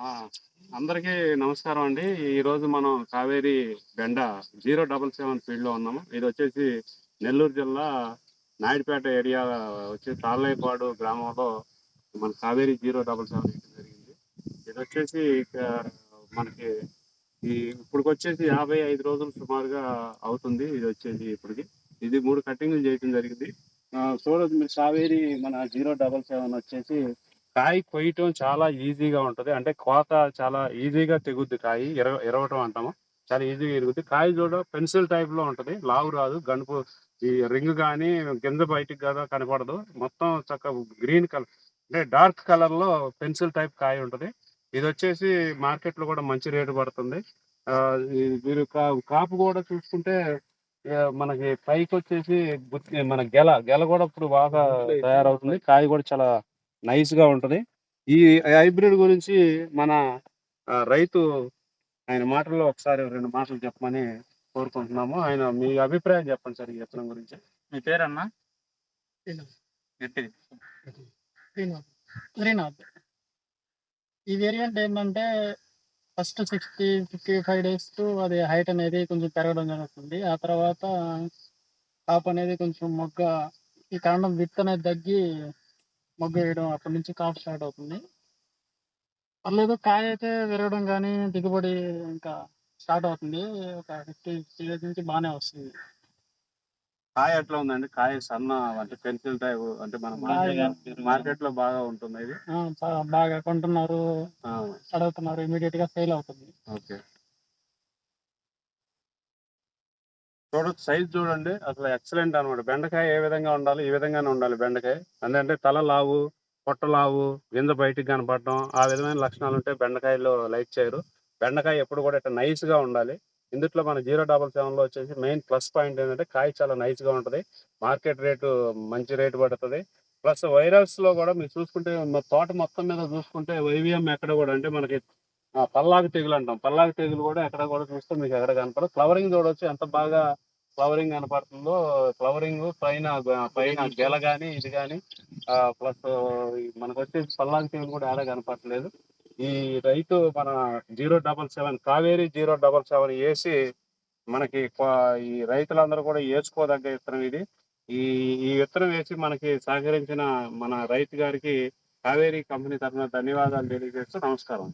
ఆ, అందరికీ నమస్కారం అండి. ఈ రోజు మనం కావేరి బెండ జీరో డబల్ సెవెన్ ఫీల్డ్లో ఉన్నాము. ఇది వచ్చేసి నెల్లూరు జిల్లా నాయుడుపేట ఏరియా వచ్చి తాళ్ళైపాడు గ్రామంలో మన కావేరి జీరో డబల్ సెవెన్ జరిగింది. ఇది వచ్చేసి మనకి ఈ ఇప్పుడు వచ్చేసి యాభై ఐదు రోజులు సుమారుగా అవుతుంది ఇది వచ్చేసి ఇప్పటికి. ఇది మూడు కట్టింగ్లు చేయడం జరిగింది. చూడదు మీరు కావేరి మన జీరో డబల్ సెవెన్ వచ్చేసి కాయ కొయ్యటం చాలా ఈజీగా ఉంటది. అంటే కోత చాలా ఈజీగా తెగుద్ది కాయ. ఇరవ ఇరవటం అంటాము. చాలా ఈజీగా ఇరుగుద్ది కాయ చూడ పెన్సిల్ టైప్లో ఉంటది. లావు రాదు. గనుపు ఈ రింగ్ కానీ గింజ బయటికి కదా కనపడదు. మొత్తం చక్క గ్రీన్ కలర్ అంటే డార్క్ కలర్లో పెన్సిల్ టైప్ కాయ ఉంటది. ఇది వచ్చేసి మార్కెట్లో కూడా మంచి రేటు పడుతుంది. మీరు కా- కాపు కూడా చూసుకుంటే మనకి పైకి వచ్చేసి మన గెల గెల కూడా ఇప్పుడు బాగా తయారవుతుంది. కాయ కూడా చాలా నైస్గా ఉంటది. ఈ హైబ్రిడ్ గురించి మన రైతు ఆయన మాటల్లో ఒకసారి రెండు మాటలు చెప్పమని కోరుకుంటున్నాము. ఆయన మీ అభిప్రాయం చెప్పండి సార్ ఈ విత్తనం గురించి. మీ పేరన్నా? శ్రీనాథ్. శ్రీనాథ్. ఈ వేరియంట్ ఏంటంటే first sixty fifty five days అది హైట్ అనేది కొంచెం పెరగడం జరుగుతుంది. ఆ తర్వాత కాపు అనేది కొంచెం మొగ్గ ఈ కాండం విత్ అనేది తగ్గి మొగ్గ వేయడం అప్పటి నుంచి కాపు స్టార్ట్ అవుతుంది. పర్లేదు కాయ అయితే విరగడం కానీ దిగుబడి ఇంకా స్టార్ట్ అవుతుంది. ఒక ఫిఫ్టీ డేస్ నుంచి బాగానే వస్తుంది. కాయ ఎట్లా ఉందండి? కాయ సన్న అంటే పెన్సిల్ టైప్ అంటే మన మార్కెట్లో బాగా ఉంటుంది ఇది? బాగా కొంటున్నారు. అడుగుతున్నారు ఇమీడియట్గా సేల్ అవుతుంది. ఓకే. చూడొచ్చు సైజ్ చూడండి. అసలు ఎక్సలెంట్ అనమాట బెండకాయ ఏ విధంగా ఉండాలి ఈ విధంగానే ఉండాలి బెండకాయ. అంటే తల లావు పొట్ట లావు గింజ బయటికి కనపడటం ఆ విధమైన లక్షణాలు ఉంటే బెండకాయలో లైక్ చేయరు. బెండకాయ ఎప్పుడు కూడా ఇట్లా నైస్గా ఉండాలి. ఇందుట్లో మన జీరో డబల్ సెవెన్లో వచ్చేసి మెయిన్ ప్లస్ పాయింట్ ఏంటంటే కాయ చాలా నైస్గా ఉంటది. మార్కెట్ రేటు మంచి రేటు పడుతుంది. ప్లస్ వైరస్లో కూడా మీరు చూసుకుంటే తోట మొత్తం మీద చూసుకుంటే వైవిఎం ఎక్కడ కూడా అంటే మనకి పల్లాకు తెగులు అంటాం. పల్లాకు తెగులు కూడా ఎక్కడ కూడా చూస్తే మీకు ఎక్కడ కనపడదు. ఫ్లవరింగ్ చూడొచ్చు. ఎంత బాగా ఫ్లవరింగ్ కనపడుతుందో. ఫ్లవరింగ్ పైన పైన గెల కానీ ఇది కానీ ప్లస్ మనకు వచ్చే పల్లాకు తెగులు కూడా ఎక్కడ కనపడలేదు ఈ రైతు మన zero double seven Kaveri zero double seven వేసి మనకి ఈ రైతులందరూ కూడా వేసుకోదగ్గ విత్తనం ఇది. ఈ ఈ విత్తనం వేసి మనకి సహకరించిన మన రైతు గారికి కావేరి కంపెనీ తరఫున ధన్యవాదాలు తెలియజేస్తూ నమస్కారం